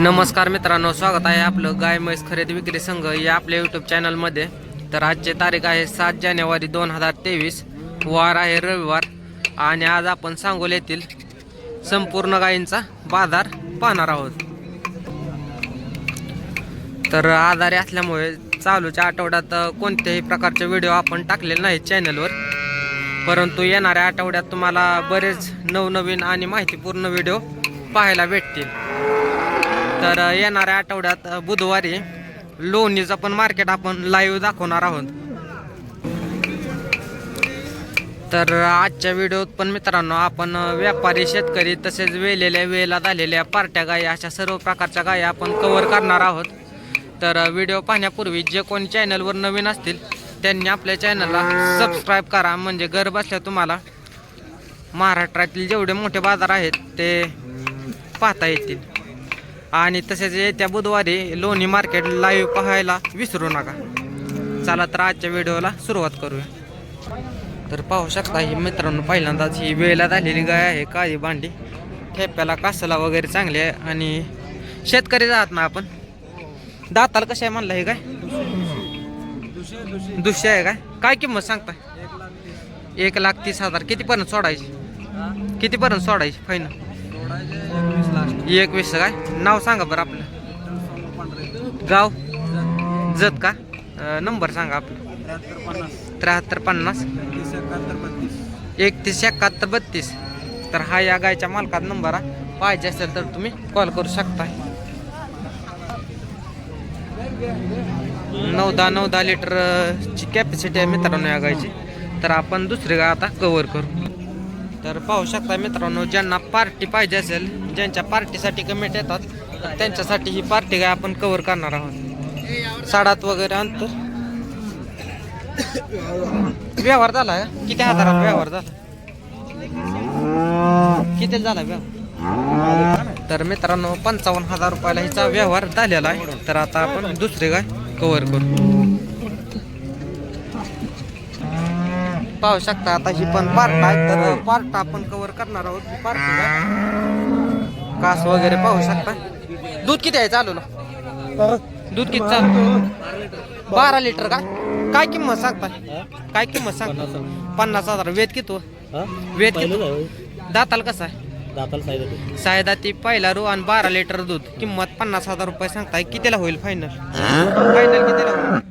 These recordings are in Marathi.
नमस्कार मित्रांनो स्वागत आहे आपलं गाय म्हैस खरेदी विक्री संघ या आपल्या यूट्यूब चॅनलमध्ये तर आजची तारीख आहे सात जानेवारी दोन हजार तेवीस. वार आहे रविवार आणि आज आपण सांगोल येथील संपूर्ण गायींचा बाजार पाहणार आहोत. तर आजारी असल्यामुळे चालूच्या आठवड्यात कोणत्याही प्रकारचे व्हिडिओ आपण टाकलेले नाहीत चॅनलवर परंतु येणाऱ्या आठवड्यात तुम्हाला बरेच नवनवीन आणि माहितीपूर्ण व्हिडिओ पाहायला भेटतील. तर येणाऱ्या आठवड्यात बुधवारी लोणीचं पण मार्केट आपण लाईव्ह दाखवणार आहोत. तर आजच्या व्हिडिओत पण मित्रांनो आपण व्यापारी शेतकरी तसेच वेलेल्या वेला झालेल्या पार्ट्या गायी अशा सर्व प्रकारच्या गायी आपण कवर करणार आहोत. तर व्हिडिओ पाहण्यापूर्वी जे कोणी चॅनलवर नवीन असतील त्यांनी आपल्या चॅनलला सबस्क्राईब करा. म्हणजे घर बसल्या तुम्हाला महाराष्ट्रातील जेवढे मोठे बाजार आहेत ते पाहता येतील. आणि तसेच येत्या बुधवारी लोणी मार्केट लाईव्ह पाहायला विसरू नका. चला तर आजच्या व्हिडिओला सुरुवात करूया. तर पाहू शकता ही मित्रांनो पहिल्यांदाच ही वेळेला झालेली गाय आहे काळी भांडी. ठेप्याला कासाला वगैरे चांगली आहे आणि शेतकरी जात ना आपण. दाताला कसं आहे म्हणलं हे काय दुसरे आहे काय काय किंमत सांगता एक लाख तीस हजार. कितीपर्यंत सोडायची? कितीपर्यंत सोडायची फायनल एकवीस काय? नाव सांगा बरं आपलं. गाव? जत का? नंबर सांगा आपलं. त्र्याहत्तर पन्नास. एकतीस एकाहत्तर बत्तीस. तर हा या गायच्या मालकात नंबर आहे पाहिजे असेल तर तुम्ही कॉल करू शकता. नऊ दहा नऊ दहा लिटरची कॅपॅसिटी आहे मित्रांनो या गायची. तर आपण दुसरी गाय आता कवर करू. तर पाहू शकता मित्रांनो ज्यांना पार्टी पाहिजे असेल ज्यांच्या पार्टीसाठी कमेंट येतात तर त्यांच्यासाठी ही पार्टी काय आपण कव्हर करणार आहोत. साडात वगैरे अंतर व्यवहार झाला? किती हजारात व्यवहार झाला? किती झाला व्यवहार? तर मित्रांनो पंचावन्न हजार रुपयाला हिचा व्यवहार झालेला आहे. तर आता आपण दुसरी गाय कव्हर करू? पाहू शकता आता ही पण पार्ट आहे तर पार्ट आपण कव्हर करणार आहोत. पार्ट. कास वगैरे पाहू शकता. दूध किती आहे चालू ना दूध किती चालू? बारा लिटर का? काय किंमत सांगता काय किंमत सांगता पन्नास हजार. वेद किती हो? वेद किती? दाताल कसा आहे? सायदा ती पहिला रू आणि बारा लिटर दूध. किंमत पन्नास हजार रुपये सांगताय. कितीला होईल फायनल फायनल कितीला होईल?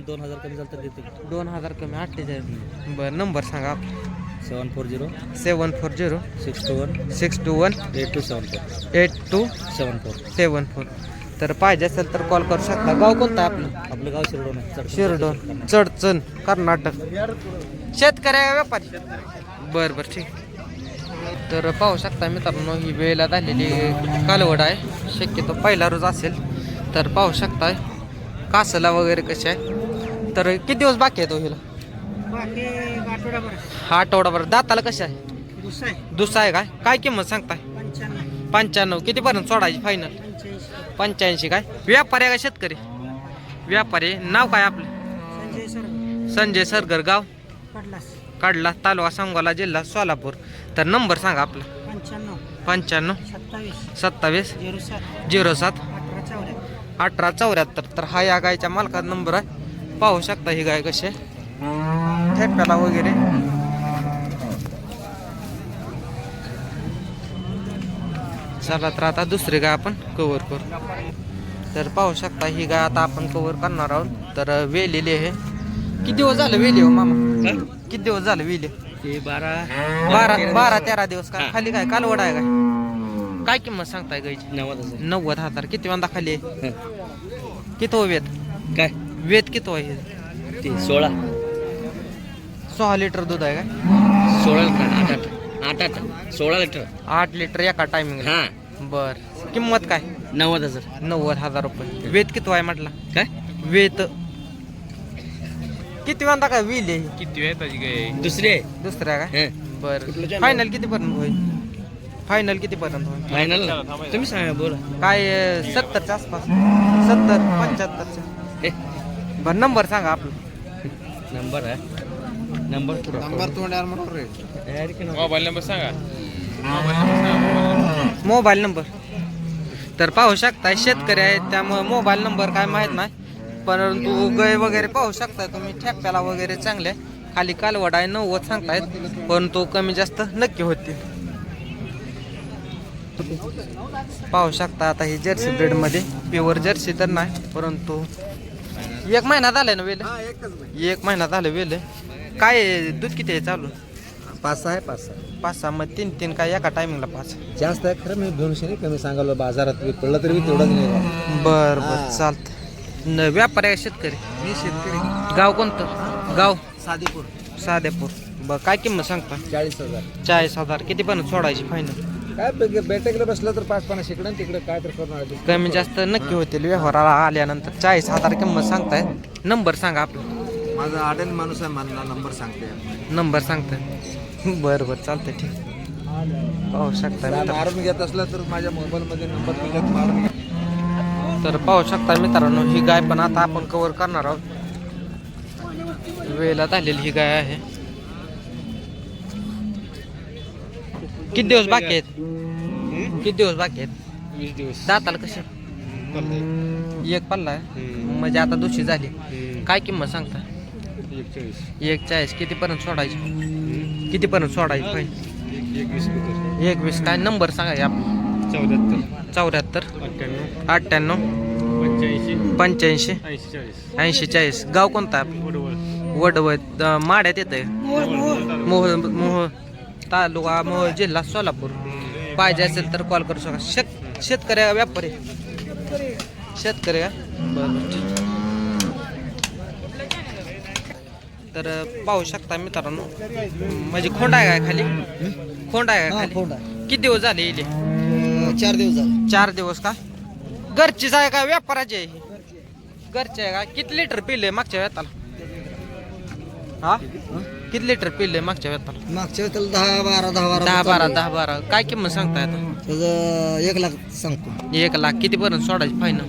पायरन दोन हजार कमी झालं तर देते दोन हजार कमी अठ्ठेचाळीस बरं नंबर सांगा. Seven four zero. Seven four zero. Six two one. Six two one. Eight two seven four. Eight two seven four. Seven four. तर पाहिजे असेल तर कॉल करू शकता. गाव कोणतं आपलं? आपलं गाव शिरडोन आहे. शिरडोन चडचण कर्नाटक. शेतकरी का व्यापारी. बरं बरं ठीक. तर पाहू शकता मित्रांनो ही वेळेला झालेली कालवड आहे. शक्यतो पहिला रोज असेल. तर पाहू शकताय. कासला वगैरे कसे आहे तर किती दिवस बाकी आहे तो हिला हा आठवडाभर. दाताला कशा आहे? दुसरा आहे. काय? काय किंमत सांगताय? पंच्याण्णव. कितीपर्यंत सोडायची फायनल पंच्याऐंशी. काय? व्यापारी आहे का शेतकरी? व्यापारी. नाव काय आपलं? संजय सरगर गाव? काढला तालुका सांगोला जिल्हा सोलापूर. तर नंबर सांगा आपला. पंच्याण्णव. सत्तावीस. झिरो सात. अठरा चौऱ्याहत्तर. तर हा या गायच्या मालकाचा नंबर आहे. पाहू शकता ही गाय कशी ठेप्याला वगैरे. चला तर आता दुसरी गाय आपण कव्हर करू. तर पाहू शकता ही गाय आता आपण कव्हर करणार आहोत. तर वेलेली आहे. किती दिवस झालं वेली हो मामा? किती दिवस झालं वेली? ते बारा. बारा बारा तेरा दिवस काय हा. खाली काय? कालवड आहे काय? काय किंमत सांगताय गायची? नव्वद हजार. नव्वद हजार. किती वांदा खाली आहे. किती हो वेद काय? वेद किती आहे? ते सोळा. सहा लिटर दूध आहे काय सोळा लिटर आठ आठ आठ आठ सोळा लिटर. आठ लिटर एका टायमिंग हा. बर. किंमत काय? नव्वद हजार. नव्वद हजार रुपये. वेद किती आहे म्हटलं? काय? वेत किती वांदा काय विल आहे. किती वेळ पाहिजे काय? दुसरी आहे. दुसऱ्या काय हं. बर. फायनल किती पर्यंत होईल? फायनल किती पर्यंत होईल फायनल तुम्ही सांगा बोला. काय सत्तरच्या आसपास? सत्तर पंच्याहत्तरच्या. हे. बर नंबर सांगा आपला. नंबर आहे. नंबर नंबर तोंडावर म्हणून रे. तयारी की मोबाईल नंबर सांगा. Mobile number. तर पाहू शकताय शेतकरी आहेत त्यामुळे मोबाईल नंबर काय माहीत नाही. परंतु गय वगैरे पाहू शकताय तुम्ही ठेप्याला वगैरे चांगले. खाली कालवड आहे नव्वद सांगतायत परंतु कमी जास्त नक्की होतील. पाहू शकता आता ही जर्सी ब्रेडमध्ये प्युअर जर्सी तर नाही परंतु एक महिना झालाय ना वेल? एक महिना झालं वेल. काय आहे? दूध किती आहे चालू? पाच सहा आहे पाच सहा. पाच सहा मग तीन तीन काय एका टायमिंगला पाच? जास्त आहे खरं मी दोनशे नाही कमी सांगालो बाजारात पडलं तरी मी तेवढंच नाही बर बर. चालतं व्यापारी आहे शेतकरी? मी शेतकरी. गाव कोणतं? गाव? साधीपूर साधेपूर बर काय किंमत सांगता? चाळीस हजार. चाळीस हजार. किती पण सोडायची फायनल काय बे- बैठकीला बसलं तर पाच पन्नास इकडं तिकडे काय तर करणार आहे. कमी जास्त नक्की होतील व्यवहाराला आल्यानंतर. चाळीस हजार किंमत सांगताय. नंबर सांगा आपला. माझा आडेल माणूस आहे मला नंबर सांगते. नंबर सांगताय. बरं बरं चालतंय ठीक. पाहू शकता मित्रांनो. मारून घेत असलं तर माझ्या मोबाईलमध्ये नंबर दिल्यात मारून घ्या. तर पाहू शकता मित्रांनो ही गाय पण आता आपण कव्हर करणार आहोत. वेळेला झालेली ही गाय आहे. किती दिवस बाकी आहेत? किती दिवस बाकी आहेत? वीस दिवस. दाताला कसे? एक पल्ला आहे म्हणजे आता दुसरी झाली. काय किंमत सांगता? एक चाळीस कितीपर्यंत सोडायची? कितीपर्यंत सोडायची पाहिजे एक वीस मीटर. एक वीस काय नंबर सांगा या? चौऱ्याहत्तर. चौऱ्याहत्तर. अठ्ठ्याण्णव. अठ्ठ्याण्णव. पंच्याऐंशी. पंच्याऐंशी. ऐंशी चाळीस ऐंशी चाळीस गाव कोणतं? वडवळ. वडवत माड्यात येत आहे मोह मोह तालुका मोह जिल्हा सोलापूर. पाहिजे असेल तर कॉल करू शका शेत शेतकरी का व्यापारी? शेतकरी बरं. ठीक. तर पाहू शकता मित्रांनो. म्हणजे खोंड आहे काय खाली? खोंड आहे का खाली? खोंड. किती दिवस झाले अं, चार दिवस झाले. चार दिवस का? घरचीच आहे का व्यापाराची आहे ही? घरची आहे का? किती लिटर पिले मागच्या वेताला हा? किती लिटर पिले मागच्या वेताला मागच्या वेळेला दहा बारा दहा बारा दहा बारा दहा बारा. काय किंमत सांगताय आता? त्याचं एक लाख सांगतो. एक लाख. किती पर्यंत सोडायची फायनल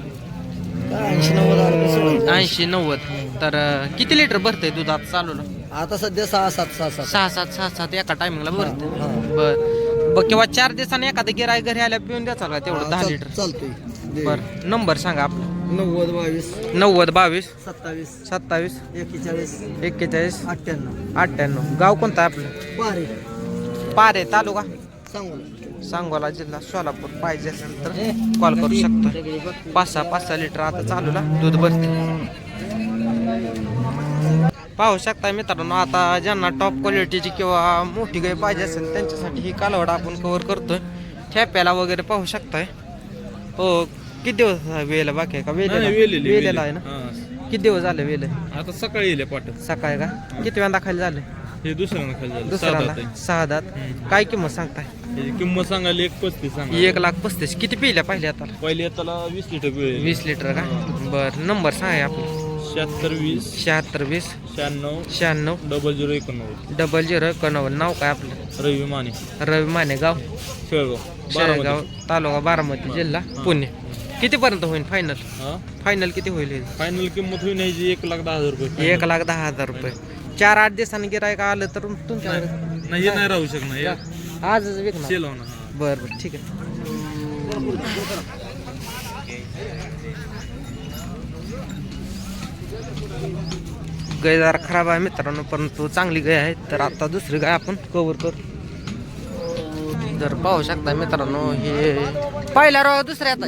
ऐंशी नव्वद हजार रुपये सोडायचे. ऐंशी नव्वद. तर अं, किती लिटर भरतंय दूध आता चालू आता सध्या सहा सात सहा सात. सहा सात सहा सात. एका टायमिंगला भरत. बर. किंवा चार दिवसांनी एखादं गिराय घरी आल्या पिऊन द्याचा का तेवढं दहा चाल- लिटर. चालतोय. दे. बर. नंबर सांगा आपला. नव्वद बावीस नव्वद बावीस सत्तावीस सत्तावीस एक्केचाळीस एक्केचाळीस अठ्ठ्याण्णव. अठ्ठ्याण्णव. गाव कोणतं आहे आपलं? पारे. पारे तालुका? सांगू सांगोला जिल्हा सोलापूर. पाहिजे असेल तर कॉल करू शकतो. पाच सहा पाच सहा लिटर आता चालूला. दूध भरते. पाहू शकता मित्रांनो आता ज्यांना टॉप क्वालिटीची किंवा मोठी गाय पाहिजे असेल त्यांच्यासाठी ही कालवड आपण कव्हर करतोय. ठेप्याला वगैरे पाहू शकताय. हो किती दिवस वेळेला बाकी आहे का? वेलेला? वेलेला आहे ना? किती दिवस झाले वेले आता सकाळी येईल पाठ. सकाळी का? किती वेळा खाली झाले? हे दुसऱ्यानं खाली झालं. दुसऱ्याला सहा दात काय किंमत सांगताय? किंमत सांगायला एक पस्तीस सांगा एक लाख पस्तीस. किती पिल्या पाहिजे आता? पहिले त्याला वीस लिटर वीस लिटर का? बर. नंबर सांगा आपला. शहात्तर वीस. शहात्तर वीस. शहाण्णव. शहाण्णव. डबल झिरो एकोणनव्वद. डबल झिरो एकोणनव्वद. नाव काय आपलं? रवी माने. रवी माने गाव. शेळगाव शेळगाव बारामती. तालुका बारामती जिल्हा पुणे. कितीपर्यंत होईल फायनल फायनल किती होईल हे? फायनल किंमत होईल ह्याची एक लाख दहा हजार रुपये. एक लाख दहा हजार रुपये. चार आठ दिवसांनी गिरायक आलं तर तुमच्याकडे नाही हे नाही राहू शकणार आजच विकणार. सेल होणार हा. बर बर ठीक आहे. गाय जरा खराब आहे मित्रांनो परंतु चांगली गाय आहे. तर आता दुसरी गाय आपण कव्हर करू. तर पाहू शकता मित्रांनो हे पहिल्या रो दुसऱ्या आता.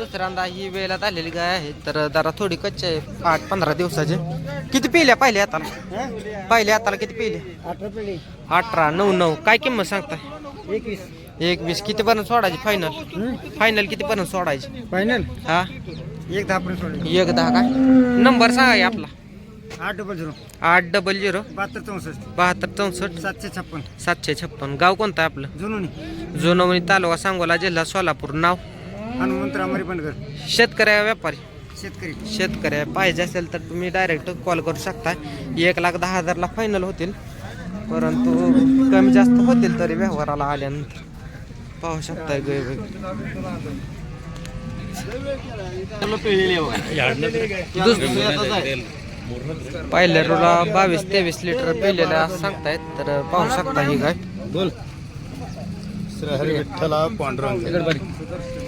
दुसऱ्यांदा ही वेळेला आलेली गाय आहे. तर जरा थोडी कच्ची आहे आठ पंधरा दिवसाचे. किती पिल्या पहिल्या हाताला? पहिल्या हाताला किती पिले. अठरा नऊ नऊ. काय किंमत सांगताय? एकवीस. एक वीस किती पर्यंत सोडायची फायनल फायनल किती पर्यंत सोडायची? फायनल हा? एक दहा पर्यंत एक दहा काय? नंबर सांगा आपला. आठ डबल झिरो आठ डबल झिरो बहात्तर चौसष्ट. बहात्तर चौसष्ट. सातशे छप्पन. सातशे छप्पन. गाव कोणतं आहे आपलं? जुनोनी. जोनवणी तालुका सांगोला जिल्हा सोलापूर. नाव? हनुमंत रामारी आहे व्यापारी. शेतकरी. शेतकरी आहे पाहिजे असेल तर तुम्ही डायरेक्ट कॉल करू शकता. एक लाख दहा हजारला फायनल होतील. परंतु कमी जास्त होतील तरी व्यवहाराला आल्यानंतर. पाहू शकता गै पहिल्या रोला बावीस तेवीस लिटर पिलेल्या सांगतायत तर पाहू शकता ही गाय. बोल. श्री हरी विठ्ठला पांडुरंग.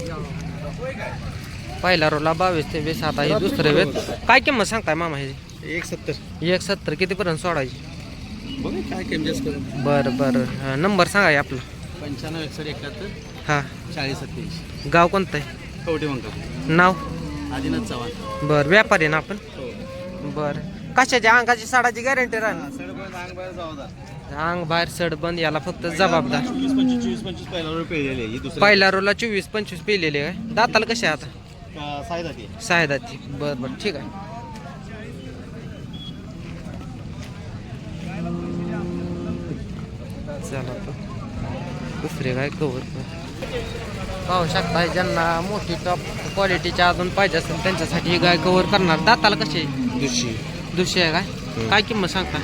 पहिला रोला बावीस ते वीस आता ही दुसरे वेळ. काय किंमत सांगताय मामा ह्याची? एक सत्तर एक सत्तर कितीपर्यंत सोडायची? बघ काय कमी जास्त करून. बरं बरं. हा, नंबर सांगा हे आपला. पंच्याण्णव एकसष्ट एकाहत्तर. हां. चाळीस सत्तेचाळीस गाव कोणतं आहे? कवटे म्हणतो नाव? आदिनाथ चव्हाण. बरं व्यापारी ना आपण? हो. बरं. कशाच्या अंगाची साडाची गॅरंटी राहणार. सडबंद अंग बाहेर जाऊ अंग बाहेर सड बंद याला फक्त जबाबदार. चोवीस पंचवीस चोवीस पंचवीस पहिला रुपये ही दुसरी रोला चोवीस पंचवीस पिलेले आहे. दाताला कसे आता? सायदा ती बरं बरं. ठीक आहे. चला. दुसरे काय कवर पाहू शकता ज्यांना मोठी टॉप क्वालिटीच्या अजून पाहिजे असेल त्यांच्यासाठी ही गाय कवर करणार. दाताला कशी दुसरी. दुसरी आहे काय? काय किंमत सांगता?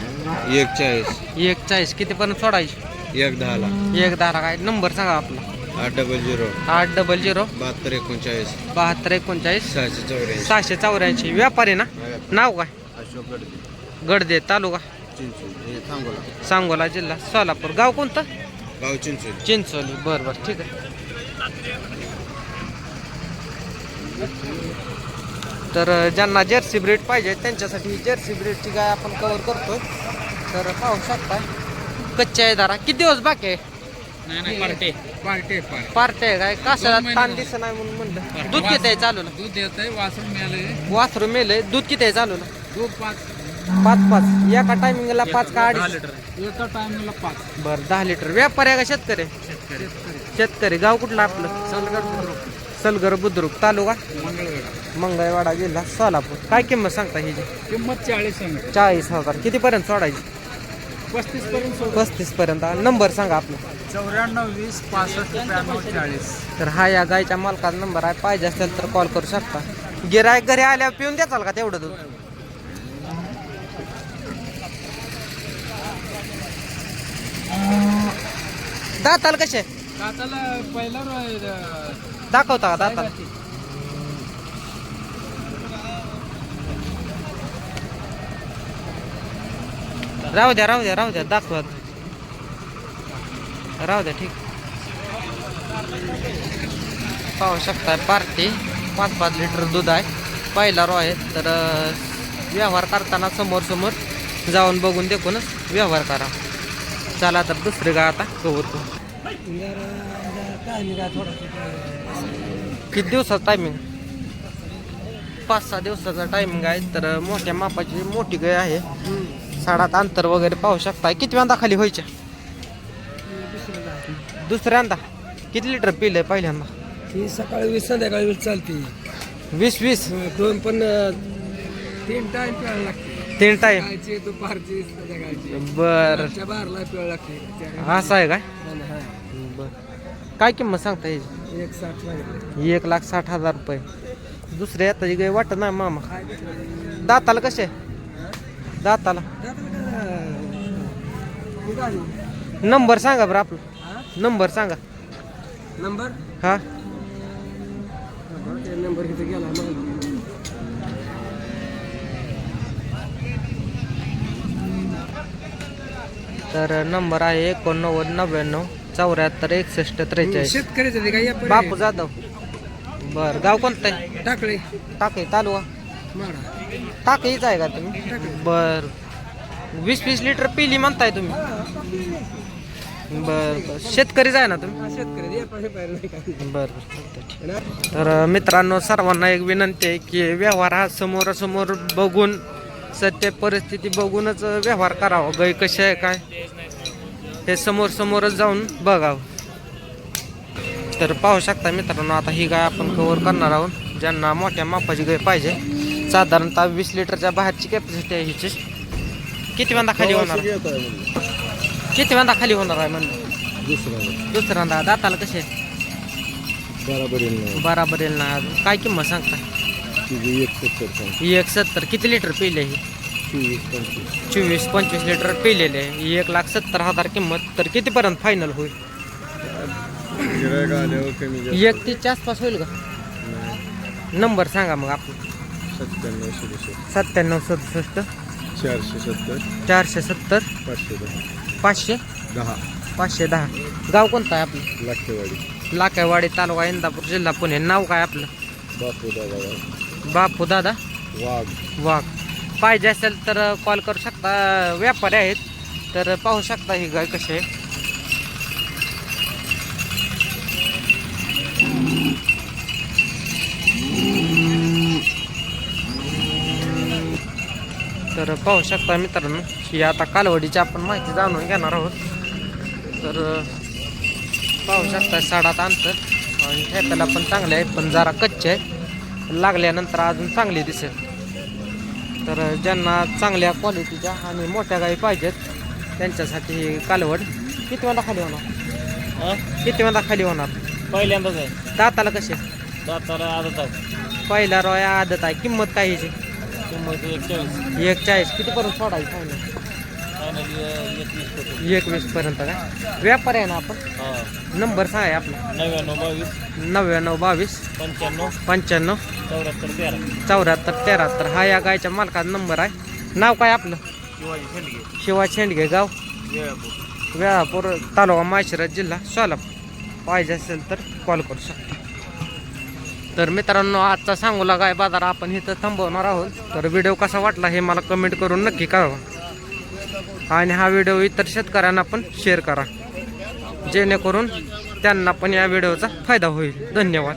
एक चाळीस. एक चाळीस. कितीपर्यंत सोडायची? एक दहाला. एक दहा काय? नंबर सांगा आपला. आठ डबल झिरो आठ डबल झिरो बहात्तर एकोणचाळीस. बहात्तर एकोणचाळीस. सहाशे चौऱ्याऐंशी. सहाशे चौऱ्याऐंशी. व्यापारी ना? नाव काय? अशोक गडदे गडदे तालुका? चिंचोली. हे थांबोला सांगोला जिल्हा. सोलापूर. गाव कोणतं? गाव चिंचोली. चिंचोली. बरं बरं. ठीक आहे. तर अं, ज्यांना जर्सी ब्रीड पाहिजे त्यांच्यासाठी जर्सी ब्रीडची गाय आपण कव्हर करतोय. तर पाहू शकता. कच्च्या आहे दारा. किती दिवस बाकी आहे? पार्टे पार्टे पार्टी. आहे काय? कशाला ताण दिसत नाही म्हणून म्हणलं. दूध किती आहे चालू ना दूध येत आहे वासर मिळाले वासरू मेलंय दूध किती आहे चालू ना दूध पाच. पाच पाच. एका टायमिंगला पाच का अडीच? लिटर एका टायमिंगला पाच. बरं दहा लिटर. व्यापारी आहे का शेतकरी? शेतकरी. गाव कुठलं आपलं? सलगड सलगर बुद्रुक. तालुका? मंगळवेढा. मंगळवाडा जिल्हा सोलापूर. काय किंमत सांगता हिची किंमत चाळीस चाळीस हजार. कितीपर्यंत सोडायची? पस्तीस पर्यंत. पस्तीस पर्यंत नंबर सांगा आपला. चौऱ्याण्णव वीस पासष्ट त्र्याण्णव चाळीस. तर हा या गायच्या मालकाचा नंबर आहे. पाहिजे असेल तर कॉल करू शकता. गिरायक घरी आल्यावर पिऊन द्याचाल का तेवढं दूध? दाताल कसे? दाताला पहिला दाखवता का दाताल? राहू द्या राहू द्या राहू द्या दाखवा राहू द्या ठीक. पाहू शकता पार्टी पाच पाच लिटर दूध आहे. पहिला रो आहे तर व्यवहार करताना समोर समोर जाऊन बघून देखूनच व्यवहार करा. चला तर दुसरी गाय आता कवर करू किती दिवसाचा टायमिंग पाच सहा दिवसाचा टायमिंग आहे तर मोठ्या मापाची मोठी गाय आहे. साडात अंतर वगैरे पाहू शकता किती वेळा खाली व्हायच्या दुसऱ्यांदा. किती लिटर पिलंय पहिल्यांदा? ही सकाळी वीस संध्याकाळी वीस चालते. वीस वीस? दोन पण तीन टाइम प्यायला लागते. तीन सकाळची दुपारची संध्याकाळची. बर. प्यायला लागते. असं आहे काय? हा. बर. काय किंमत सांगता याची? एक साठ एक लाख साठ हजार रुपये. दुसऱ्या आताची गाय वाटत नाही मामा. दाताला कसे? दाताला. नंबर सांगा बरं आपला. नंबर सांगा. नंबर? हा. नंबर किती गेला तर नंबर आहे एकोणनव्वद नव्याण्णव चौऱ्याहत्तर एकसष्ट त्रेचाळीस. बापू जाधव. बर गाव कोणतं आहे? टाकळे. टाके तालुका. माडा टाकेच आहे का तुम्ही बर. वीस वीस लिटर पिली म्हणताय तुम्ही. बर बर. शेतकरीच आहे ना तुम्ही? बर? तर मित्रांनो सर्वांना एक विनंती आहे की व्यवहार हा समोरासमोर बघून सत्य परिस्थिती बघूनच व्यवहार करावा. गाय कशी आहे काय? हे समोर समोरच जाऊन बघावं. तर पाहू शकता मित्रांनो आता ही गाय आपण कव्हर करणार आहोत. ज्यांना मोठ्या मापाची गाय पाहिजे साधारणतः वीस लिटरच्या बाहेरची कॅपॅसिटी आहे हिची. किती वेळा खाली होणार? किती वेळा खाली होणार आहे म्हणलं? दुसरा. दुसऱ्यांदा दाताला कसे? बरोबर येईल बराबर येईल ना. काय किंमत सांगता? एक सत्तर किती लिटर पिले ही? चोवीस पंचवीस. चोवीस पंचवीस लिटर पिलेले. एक लाख सत्तर हजार किंमत. तर कितीपर्यंत फायनल होईल? एक तीसच्या आसपास होईल का? नंबर सांगा मग आपला. सत्त्याण्णव सदुसष्ट. सत्त्याण्णव सदुसष्ट. चारशे सत्तर. चारशे सत्तर. पाचशे दहा. पाचशे. दहा. पाचशे दहा. गाव कोणतं आहे आपलं? लाखेवाडी. लाकेवाडी तालुका इंदापूर जिल्हा पुणे. नाव काय आपलं? बापू दादा बापू दादा? वाघ. वाघ. पाहिजे असेल तर कॉल करू शकता. व्यापारी आहेत. तर पाहू शकता ही गाय कशी आहे. तर पाहू शकता मित्रांनो ही आता कालवडीची आपण माहिती जाणून घेणार आहोत. तर पाहू शकता साडात अंतर आणि ठेप्याला पण चांगले आहे पण जरा कच्चे आहे लागल्यानंतर अजून चांगली दिसेल. तर ज्यांना चांगल्या क्वालिटीच्या आणि मोठ्या गाई पाहिजेत त्यांच्यासाठी ही कालवड किती वेळा खाली होणार? किती वेळा खाली होणार? पहिल्यांदाच आहे. दाताला कसे दाताला आदत आहे. पहिला रोया आदत आहे. किंमत काय ह्याची एक चाळीस कितीपर्यंत सोडायची फायनल फायनली एकवीस पर्यंत. काय व्यापारी आहे ना आपण? हा. नंबर सांगा आपला. नव्याण्णव बावीस. नव्याण्णव बावीस. पंच्याण्णव. पंच्याण्णव. चौऱ्याहत्तर तेरा. चौऱ्याहत्तर तेहत्तर हा या गायच्या मालकाचा नंबर आहे. नाव काय आपलं? शिवाजी शेंडगे. गाव. वेळापूर तालुका माळशिरस जिल्हा सोलापूर. पाहिजे असेल तर कॉल करू शकता. तर मित्रांनो आजचा सांगूला गाय बाजार आपण इथं थांबवणार आहोत. तर व्हिडिओ कसा वाटला हे मला कमेंट करून नक्की कळवा. आणि हा व्हिडिओ इतर शेतकऱ्यांना पण शेअर करा. जेणेकरून त्यांना पण या व्हिडिओचा फायदा होईल. धन्यवाद.